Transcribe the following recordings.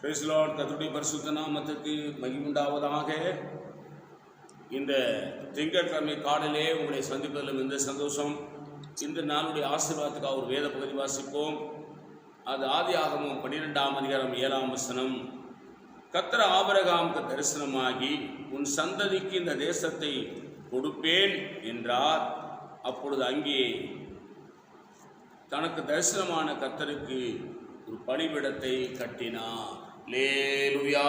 பிரைஸ்லாட் கத்துடைய பரிசுத்த நாமத்துக்கு மகிமுண்டாவதாக. இந்த திங்கட்கிழமை காடலே உங்களை சந்திப்பதிலும் இந்த சந்தோஷம்? இந்த நாளுடைய ஆசீர்வாதத்துக்காக ஒரு வேத பகுதி வாசிப்போம். அது ஆதி ஆகமும் பன்னிரெண்டாம் அதிகாரம் ஏழாம் வசனம். கத்திர ஆபரகாமுக்கு தரிசனமாகி உன் சந்ததிக்கு இந்த தேசத்தை கொடுப்பேன் என்றார். அப்பொழுது அங்கே தனக்கு தரிசனமான கத்தருக்கு ஒரு பலிபிடத்தை கட்டினார். லேலுயா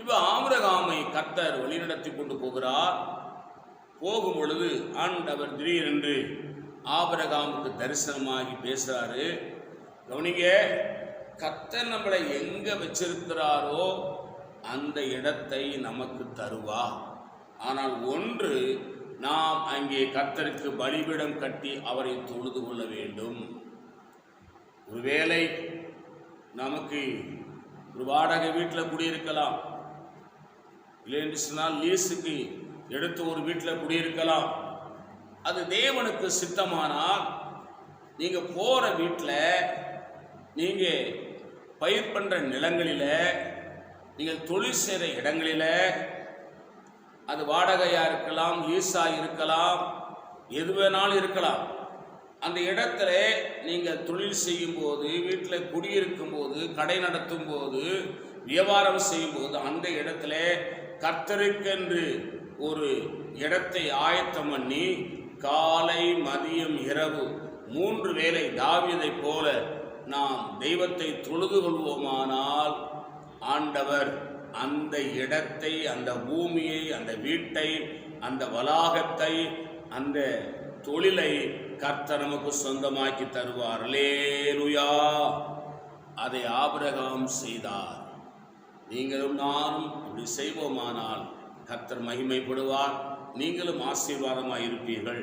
இவ ஆமிரகாமை கத்தர் வழிநடத்தி கொண்டு போகிறார். போகும் பொழுது ஆண்டவர் திடீரென்று ஆபரகாமுக்கு தரிசனமாகி பேசுறாரு. கவனிங்க கத்தர் நம்மளை எங்க வச்சிருக்கிறாரோ அந்த இடத்தை நமக்கு தருவா. ஆனால் ஒன்று நாம் அங்கே கத்தருக்கு பலிபீடம் கட்டி அவரை தொழுது கொள்ள வேண்டும். ஒருவேளை நமக்கு ஒரு வாடகை வீட்டில் குடியிருக்கலாம். இல்லைன்னு சொன்னால் லீஸுக்கு எடுத்து ஒரு வீட்டில் குடியிருக்கலாம். அது தேவனுக்கு சித்தமானால் நீங்கள் போகிற வீட்டில் நீங்கள் பயிர் பண்ணுற நிலங்களில் நீங்கள் தொழில் செய்கிற இடங்களில் அது வாடகையாக இருக்கலாம் லீஸாக இருக்கலாம் எது வேணாலும் இருக்கலாம். அந்த இடத்துல நீங்கள் தொழில் செய்யும்போது வீட்டில் குடியிருக்கும் போது கடை நடத்தும் போது வியாபாரம் செய்யும்போது அந்த இடத்துல கர்த்தருக்கென்று ஒரு இடத்தை ஆயத்தம் பண்ணி காலை மதியம் இரவு மூன்று வேளை தாவியதை போல நாம் தெய்வத்தை தொழுது கொள்வோமானால் ஆண்டவர் அந்த இடத்தை அந்த பூமியை அந்த வீட்டை அந்த வளாகத்தை அந்த தொழிலை கர்த்தர் நமக்கு சொந்தமாக்கி தருவார். லேலுயா அதை ஆபிரகாம் செய்தார். நீங்களும் நானும் இப்படி செய்வோமானால் கர்த்தர் மகிமைப்படுவார். நீங்களும் ஆசீர்வாதமாக இருப்பீர்கள்.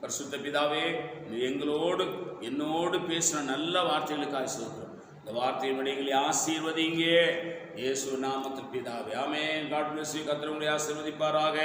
பரிசுத்த பிதாவே நீ எங்களோடு என்னோடு பேசின நல்ல வார்த்தைகளுக்காக சொல்கிறோம் இந்த வார்த்தையினுடைய எங்களை ஆசீர்வதிங்க இயேசு நாமத்தில் பிதாவே ஆமே காட் பிளஸ் யூ ஆசீர்வதிப்பாராக.